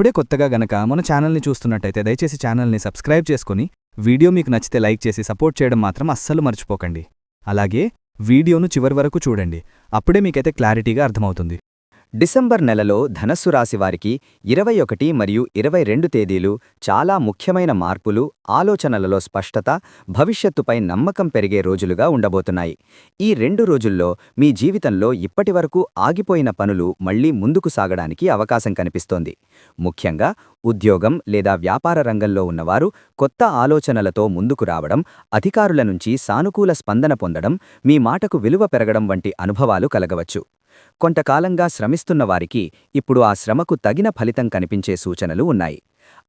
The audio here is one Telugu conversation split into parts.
ఇప్పుడే కొత్తగా గనక మన ఛానల్ని చూస్తున్నట్టయితే దయచేసి ఛానల్ని సబ్స్క్రైబ్ చేసుకుని వీడియో మీకు నచ్చితే లైక్ చేసి సపోర్ట్ చేయడం మాత్రం అస్సలు మర్చిపోకండి. అలాగే వీడియోను చివరి వరకు చూడండి. అప్పుడే మీకైతే క్లారిటీగా అర్థమవుతుంది. డిసెంబర్ నెలలో ధనస్సు రాశి వారికి ఇరవై ఒకటి మరియు ఇరవై రెండు తేదీలు చాలా ముఖ్యమైన మార్పులు ఆలోచనలలో స్పష్టత భవిష్యత్తుపై నమ్మకం పెరిగే రోజులుగా ఉండబోతున్నాయి. ఈ రెండు రోజుల్లో మీ జీవితంలో ఇప్పటివరకు ఆగిపోయిన పనులు మళ్ళీ ముందుకు సాగడానికి అవకాశం కనిపిస్తోంది. ముఖ్యంగా ఉద్యోగం లేదా వ్యాపార రంగంలో ఉన్నవారు కొత్త ఆలోచనలతో ముందుకు రావడం అధికారుల నుంచి సానుకూల స్పందన పొందడం మీ మాటకు విలువ పెరగడం వంటి అనుభవాలు కలగవచ్చు. కొంతకాలంగా శ్రమిస్తున్న వారికి ఇప్పుడు ఆ శ్రమకు తగిన ఫలితం కనిపించే సూచనలు ఉన్నాయి.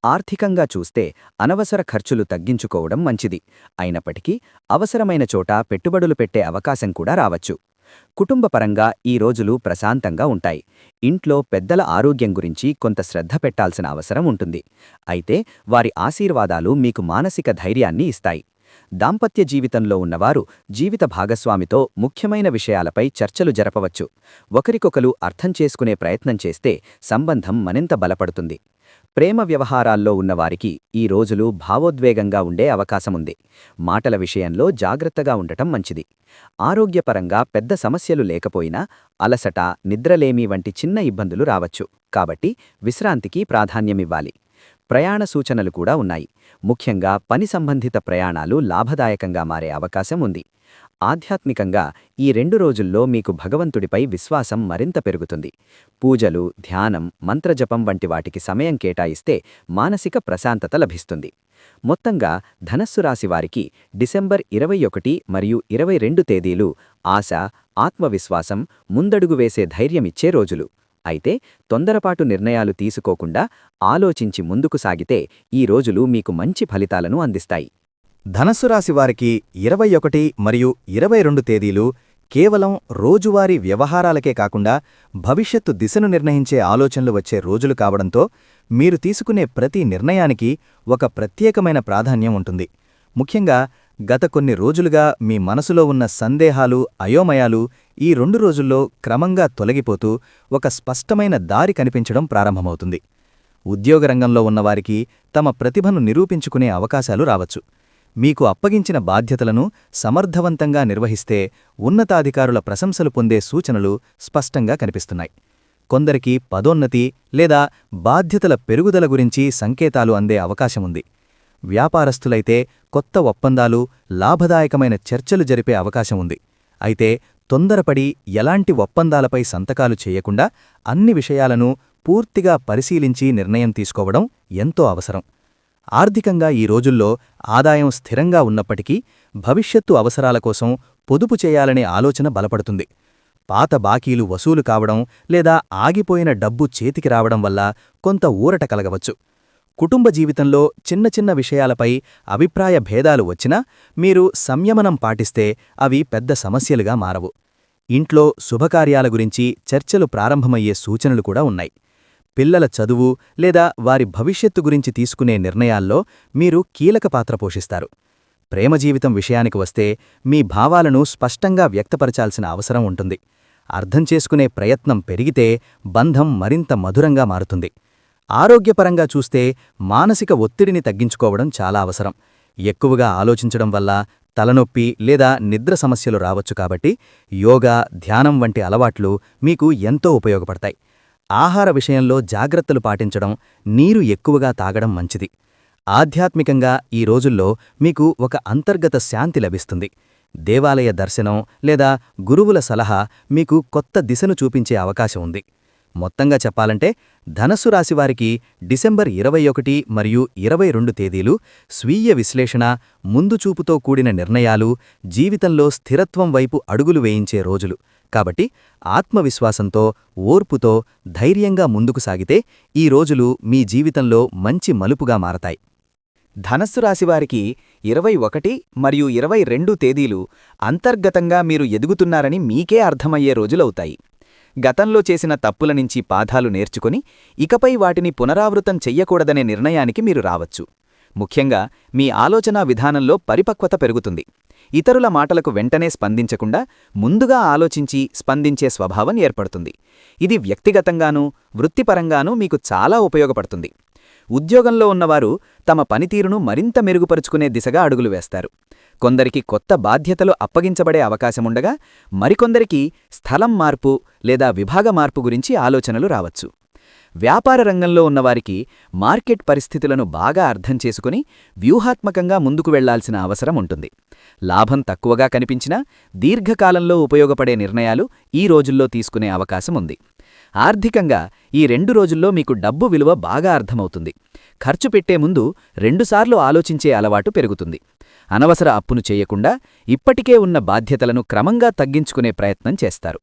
ఆర్థికంగా చూస్తే అనవసర ఖర్చులు తగ్గించుకోవడం మంచిది. అయినప్పటికీ అవసరమైన చోట పెట్టుబడులు పెట్టే అవకాశం కూడా రావచ్చు. కుటుంబపరంగా ఈ రోజులు ప్రశాంతంగా ఉంటాయి. ఇంట్లో పెద్దల ఆరోగ్యం గురించి కొంత శ్రద్ధ పెట్టాల్సిన అవసరం ఉంటుంది. అయితే వారి ఆశీర్వాదాలు మీకు మానసిక ధైర్యాన్ని ఇస్తాయి. దాంపత్య జీవితంలో ఉన్నవారు జీవిత భాగస్వామితో ముఖ్యమైన విషయాలపై చర్చలు జరపవచ్చు. ఒకరికొకరు అర్థం చేసుకునే ప్రయత్నం చేస్తే సంబంధం మరింత బలపడుతుంది. ప్రేమ వ్యవహారాల్లో ఉన్నవారికి ఈ రోజులు భావోద్వేగంగా ఉండే అవకాశముంది. మాటల విషయంలో జాగ్రత్తగా ఉండటం మంచిది. ఆరోగ్యపరంగా పెద్ద సమస్యలు లేకపోయినా అలసట నిద్రలేమి వంటి చిన్న ఇబ్బందులు రావచ్చు. కాబట్టి విశ్రాంతికి ప్రాధాన్యమివ్వాలి. ప్రయాణ సూచనలు కూడా ఉన్నాయి. ముఖ్యంగా పని సంబంధిత ప్రయాణాలు లాభదాయకంగా మారే అవకాశం ఉంది. ఆధ్యాత్మికంగా ఈ రెండు రోజుల్లో మీకు భగవంతుడిపై విశ్వాసం మరింత పెరుగుతుంది. పూజలు ధ్యానం మంత్రజపం వంటి వాటికి సమయం కేటాయిస్తే మానసిక ప్రశాంతత లభిస్తుంది. మొత్తంగా ధనస్సు రాశి వారికి డిసెంబర్ ఇరవై ఒకటి మరియు ఇరవై రెండు తేదీలు ఆశ ఆత్మవిశ్వాసం ముందడుగు వేసే ధైర్యమిచ్చే రోజులు. అయితే తొందరపాటు నిర్ణయాలు తీసుకోకుండా ఆలోచించి ముందుకు సాగితే ఈ రోజులు మీకు మంచి ఫలితాలను అందిస్తాయి. ధనస్సు రాశి వారికి ఇరవై ఒకటి మరియు ఇరవై రెండు తేదీలు కేవలం రోజువారీ వ్యవహారాలకే కాకుండా భవిష్యత్తు దిశను నిర్ణయించే ఆలోచనలు వచ్చే రోజులు కావడంతో మీరు తీసుకునే ప్రతి నిర్ణయానికి ఒక ప్రత్యేకమైన ప్రాధాన్యం ఉంటుంది. ముఖ్యంగా గత కొన్ని రోజులుగా మీ మనసులో ఉన్న సందేహాలు అయోమయాలు ఈ రెండు రోజుల్లో క్రమంగా తొలగిపోతూ ఒక స్పష్టమైన దారి కనిపించడం ప్రారంభమవుతుంది. ఉద్యోగరంగంలో ఉన్నవారికి తమ ప్రతిభను నిరూపించుకునే అవకాశాలు రావచ్చు. మీకు అప్పగించిన బాధ్యతలను సమర్థవంతంగా నిర్వహిస్తే ఉన్నతాధికారుల ప్రశంసలు పొందే సూచనలు స్పష్టంగా కనిపిస్తున్నాయి. కొందరికి పదోన్నతి లేదా బాధ్యతల పెరుగుదల గురించి సంకేతాలు అందే అవకాశముంది. వ్యాపారస్తులైతే కొత్త ఒప్పందాలు లాభదాయకమైన చర్చలు జరిపే అవకాశం ఉంది. అయితే తొందరపడి ఎలాంటి ఒప్పందాలపై సంతకాలు చేయకుండా అన్ని విషయాలను పూర్తిగా పరిశీలించి నిర్ణయం తీసుకోవడం ఎంతో అవసరం. ఆర్థికంగా ఈ రోజుల్లో ఆదాయం స్థిరంగా ఉన్నప్పటికీ భవిష్యత్తు అవసరాల కోసం పొదుపు చేయాలనే ఆలోచన బలపడుతుంది. పాత బాకీలు వసూలు కావడం లేదా ఆగిపోయిన డబ్బు చేతికి రావడం వల్ల కొంత ఊరట కలగవచ్చు. కుటుంబ జీవితంలో చిన్న చిన్న విషయాలపై అభిప్రాయ భేదాలు వచ్చినా మీరు సంయమనం పాటిస్తే అవి పెద్ద సమస్యలుగా మారవు. ఇంట్లో శుభకార్యాల గురించి చర్చలు ప్రారంభమయ్యే సూచనలు కూడా ఉన్నాయి. పిల్లల చదువు లేదా వారి భవిష్యత్తు గురించి తీసుకునే నిర్ణయాల్లో మీరు కీలక పాత్ర పోషిస్తారు. ప్రేమ జీవితం విషయానికి వస్తే మీ భావాలను స్పష్టంగా వ్యక్తపరచాల్సిన అవసరం ఉంటుంది. అర్థం చేసుకునే ప్రయత్నం పెరిగితే బంధం మరింత మధురంగా మారుతుంది. ఆరోగ్యపరంగా చూస్తే మానసిక ఒత్తిడిని తగ్గించుకోవడం చాలా అవసరం. ఎక్కువగా ఆలోచించడం వల్ల తలనొప్పి లేదా నిద్ర సమస్యలు రావచ్చు కాబట్టి యోగా ధ్యానం వంటి అలవాట్లు మీకు ఎంతో ఉపయోగపడతాయి. ఆహార విషయంలో జాగ్రత్తలు పాటించడం నీరు ఎక్కువగా తాగడం మంచిది. ఆధ్యాత్మికంగా ఈ రోజుల్లో మీకు ఒక అంతర్గత శాంతి లభిస్తుంది. దేవాలయ దర్శనం లేదా గురువుల సలహా మీకు కొత్త దిశను చూపించే అవకాశం ఉంది. మొత్తంగా చెప్పాలంటే ధనస్సు రాశివారికి డిసెంబర్ ఇరవై ఒకటి మరియు ఇరవై రెండు తేదీలు స్వీయ విశ్లేషణ ముందుచూపుతో కూడిన నిర్ణయాలు జీవితంలో స్థిరత్వం వైపు అడుగులు వేయించే రోజులు. కాబట్టి ఆత్మవిశ్వాసంతో ఓర్పుతో ధైర్యంగా ముందుకు సాగితే ఈ రోజులు మీ జీవితంలో మంచి మలుపుగా మారతాయి. ధనస్సు రాశివారికి ఇరవై ఒకటి మరియు ఇరవై రెండు తేదీలు అంతర్గతంగా మీరు ఎదుగుతున్నారని మీకే అర్థమయ్యే రోజులవుతాయి. గతంలో చేసిన తప్పుల నుంచి పాఠాలు నేర్చుకుని ఇకపై వాటిని పునరావృతం చెయ్యకూడదనే నిర్ణయానికి మీరు రావచ్చు. ముఖ్యంగా మీ ఆలోచనా విధానంలో పరిపక్వత పెరుగుతుంది. ఇతరుల మాటలకు వెంటనే స్పందించకుండా ముందుగా ఆలోచించి స్పందించే స్వభావం ఏర్పడుతుంది. ఇది వ్యక్తిగతంగానూ వృత్తిపరంగానూ మీకు చాలా ఉపయోగపడుతుంది. ఉద్యోగంలో ఉన్నవారు తమ పనితీరును మరింత మెరుగుపరుచుకునే దిశగా అడుగులు వేస్తారు. కొందరికి కొత్త బాధ్యతలు అప్పగించబడే అవకాశముండగా మరికొందరికి స్థలం మార్పు లేదా విభాగ మార్పు గురించి ఆలోచనలు రావచ్చు. వ్యాపార రంగంలో ఉన్నవారికి మార్కెట్ పరిస్థితులను బాగా అర్థం చేసుకుని వ్యూహాత్మకంగా ముందుకు వెళ్ళాల్సిన అవసరం ఉంటుంది. లాభం తక్కువగా కనిపించినా దీర్ఘకాలంలో ఉపయోగపడే నిర్ణయాలు ఈ రోజుల్లో తీసుకునే అవకాశం ఉంది. ఆర్థికంగా ఈ రెండు రోజుల్లో మీకు డబ్బు విలువ బాగా అర్థమవుతుంది. ఖర్చు పెట్టే ముందు రెండుసార్లు ఆలోచించే అలవాటు పెరుగుతుంది. అనవసర అప్పును చేయకుండా ఇప్పటికే ఉన్న బాధ్యతలను క్రమంగా తగ్గించుకునే ప్రయత్నం చేస్తారు.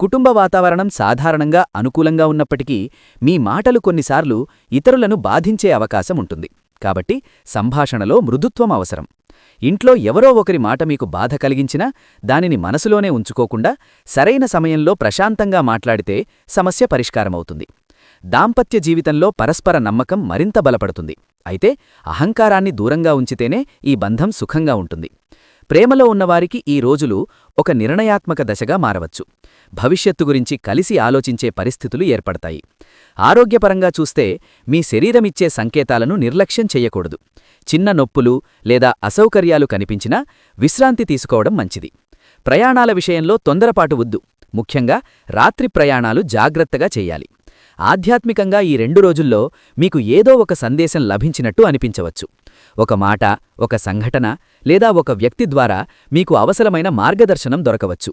కుటుంబ వాతావరణం సాధారణంగా అనుకూలంగా ఉన్నప్పటికీ మీ మాటలు కొన్నిసార్లు ఇతరులను బాధించే అవకాశం ఉంటుంది. కాబట్టి సంభాషణలో మృదుత్వం అవసరం. ఇంట్లో ఎవరో ఒకరి మాట మీకు బాధ కలిగించినా దానిని మనసులోనే ఉంచుకోకుండా సరైన సమయంలో ప్రశాంతంగా మాట్లాడితే సమస్య పరిష్కారమవుతుంది. దాంపత్య జీవితంలో పరస్పర నమ్మకం మరింత బలపడుతుంది. అయితే అహంకారాన్ని దూరంగా ఉంచితేనే ఈ బంధం సుఖంగా ఉంటుంది. ప్రేమలో ఉన్నవారికి ఈ రోజులు ఒక నిర్ణయాత్మక దశగా మారవచ్చు. భవిష్యత్తు గురించి కలిసి ఆలోచించే పరిస్థితులు ఏర్పడతాయి. ఆరోగ్యపరంగా చూస్తే మీ శరీరమిచ్చే సంకేతాలను నిర్లక్ష్యం చెయ్యకూడదు చిన్న నొప్పులు లేదా అసౌకర్యాలు కనిపించినా విశ్రాంతి తీసుకోవడం మంచిది. ప్రయాణాల విషయంలో తొందరపాటు వద్దు. ముఖ్యంగా రాత్రి ప్రయాణాలు జాగ్రత్తగా చేయాలి. ఆధ్యాత్మికంగా ఈ రెండు రోజుల్లో మీకు ఏదో ఒక సందేశం లభించినట్టు అనిపించవచ్చు. ఒక మాట ఒక సంఘటన లేదా ఒక వ్యక్తి ద్వారా మీకు అవసరమైన మార్గదర్శనం దొరకవచ్చు.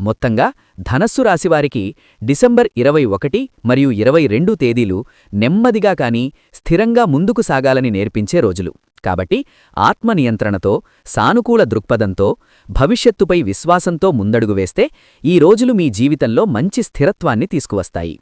మొత్తంగా ధనస్సు రాశివారికి డిసెంబర్ ఇరవై ఒకటి మరియు ఇరవై రెండు తేదీలు నెమ్మదిగా కానీ స్థిరంగా ముందుకు సాగాలని నేర్పించే రోజులు. కాబట్టి ఆత్మనియంత్రణతో సానుకూల దృక్పథంతో భవిష్యత్తుపై విశ్వాసంతో ముందడుగు వేస్తే ఈ రోజులు మీ జీవితంలో మంచి స్థిరత్వాన్ని తీసుకువస్తాయి.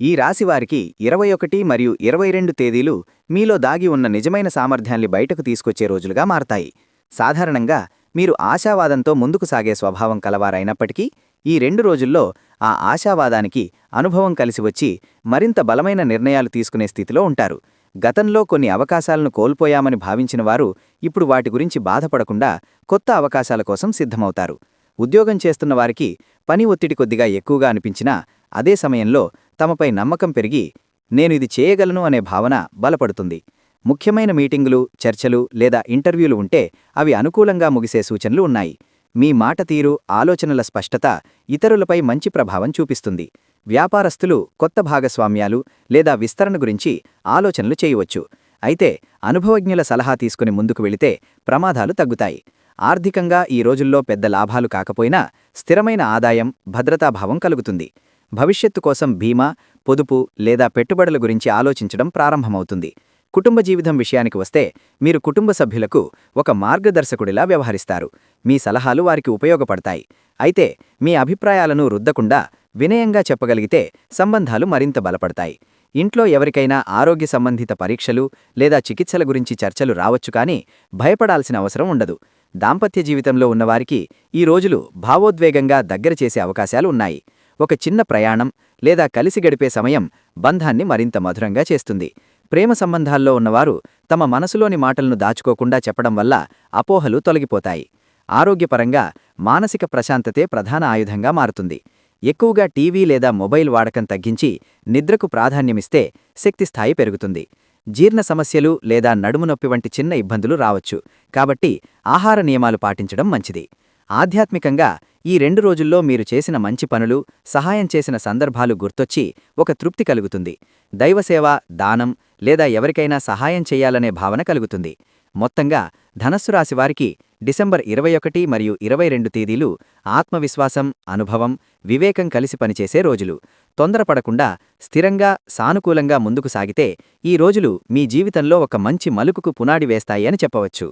ఈ రాశివారికి ఇరవై ఒకటి మరియు ఇరవై రెండు తేదీలు మీలో దాగి ఉన్న నిజమైన సామర్థ్యాన్ని బయటకు తీసుకొచ్చే రోజులుగా మారతాయి. సాధారణంగా మీరు ఆశావాదంతో ముందుకు సాగే స్వభావం కలవారైనప్పటికీ ఈ రెండు రోజుల్లో ఆ ఆశావాదానికి అనుభవం కలిసి వచ్చి మరింత బలమైన నిర్ణయాలు తీసుకునే స్థితిలో ఉంటారు. గతంలో కొన్ని అవకాశాలను కోల్పోయామని భావించిన వారు ఇప్పుడు వాటి గురించి బాధపడకుండా కొత్త అవకాశాల కోసం సిద్ధమవుతారు. ఉద్యోగం చేస్తున్న వారికి పని ఒత్తిడి కొద్దిగా ఎక్కువగా అనిపించినా అదే సమయంలో తమపై నమ్మకం పెరిగి నేను ఇది చేయగలను అనే భావన బలపడుతుంది. ముఖ్యమైన మీటింగులు చర్చలు లేదా ఇంటర్వ్యూలు ఉంటే అవి అనుకూలంగా ముగిసే సూచనలు ఉన్నాయి. మీ మాట తీరు ఆలోచనల స్పష్టత ఇతరులపై మంచి ప్రభావం చూపిస్తుంది. వ్యాపారస్తులు కొత్త భాగస్వామ్యాలు లేదా విస్తరణ గురించి ఆలోచనలు చేయవచ్చు. అయితే అనుభవజ్ఞుల సలహా తీసుకుని ముందుకు వెళితే ప్రమాదాలు తగ్గుతాయి. ఆర్థికంగా ఈ రోజుల్లో పెద్ద లాభాలు కాకపోయినా స్థిరమైన ఆదాయం భద్రతాభావం కలుగుతుంది. భవిష్యత్తు కోసం బీమా పొదుపు లేదా పెట్టుబడుల గురించి ఆలోచించడం ప్రారంభమవుతుంది. కుటుంబ జీవితం విషయానికి వస్తే మీరు కుటుంబ సభ్యులకు ఒక మార్గదర్శకుడిలా వ్యవహరిస్తారు. మీ సలహాలు వారికి ఉపయోగపడతాయి. అయితే మీ అభిప్రాయాలను రుద్దకుండా వినయంగా చెప్పగలిగితే సంబంధాలు మరింత బలపడతాయి. ఇంట్లో ఎవరికైనా ఆరోగ్య సంబంధిత పరీక్షలు లేదా చికిత్సల గురించి చర్చలు రావచ్చు కానీ భయపడాల్సిన అవసరం ఉండదు. దాంపత్య జీవితంలో ఉన్నవారికి ఈ రోజులు భావోద్వేగంగా దగ్గర చేసే అవకాశాలు ఉన్నాయి. ఒక చిన్న ప్రయాణం లేదా కలిసి గడిపే సమయం బంధాన్ని మరింత మధురంగా చేస్తుంది. ప్రేమ సంబంధాల్లో ఉన్నవారు తమ మనసులోని మాటలను దాచుకోకుండా చెప్పడం వల్ల అపోహలు తొలగిపోతాయి. ఆరోగ్యపరంగా మానసిక ప్రశాంతతే ప్రధాన ఆయుధంగా మారుతుంది. ఎక్కువగా టీవీ లేదా మొబైల్ వాడకం తగ్గించి నిద్రకు ప్రాధాన్యమిస్తే శక్తిస్థాయి పెరుగుతుంది. జీర్ణ సమస్యలు లేదా నడుము నొప్పి వంటి చిన్న ఇబ్బందులు రావచ్చు. కాబట్టి ఆహార నియమాలు పాటించడం మంచిది. ఆధ్యాత్మికంగా ఈ రెండు రోజుల్లో మీరు చేసిన మంచి పనులు సహాయం చేసిన సందర్భాలు గుర్తొచ్చి ఒక తృప్తి కలుగుతుంది. దైవసేవ దానం లేదా ఎవరికైనా సహాయం చెయ్యాలనే భావన కలుగుతుంది. మొత్తంగా ధనస్సు రాశివారికి డిసెంబర్ ఇరవై ఒకటి మరియు ఇరవై రెండు తేదీలు ఆత్మవిశ్వాసం అనుభవం వివేకం కలిసి పనిచేసే రోజులు. తొందరపడకుండా స్థిరంగా సానుకూలంగా ముందుకు సాగితే ఈ రోజులు మీ జీవితంలో ఒక మంచి మలుకుకు పునాడి వేస్తాయి అని చెప్పవచ్చు.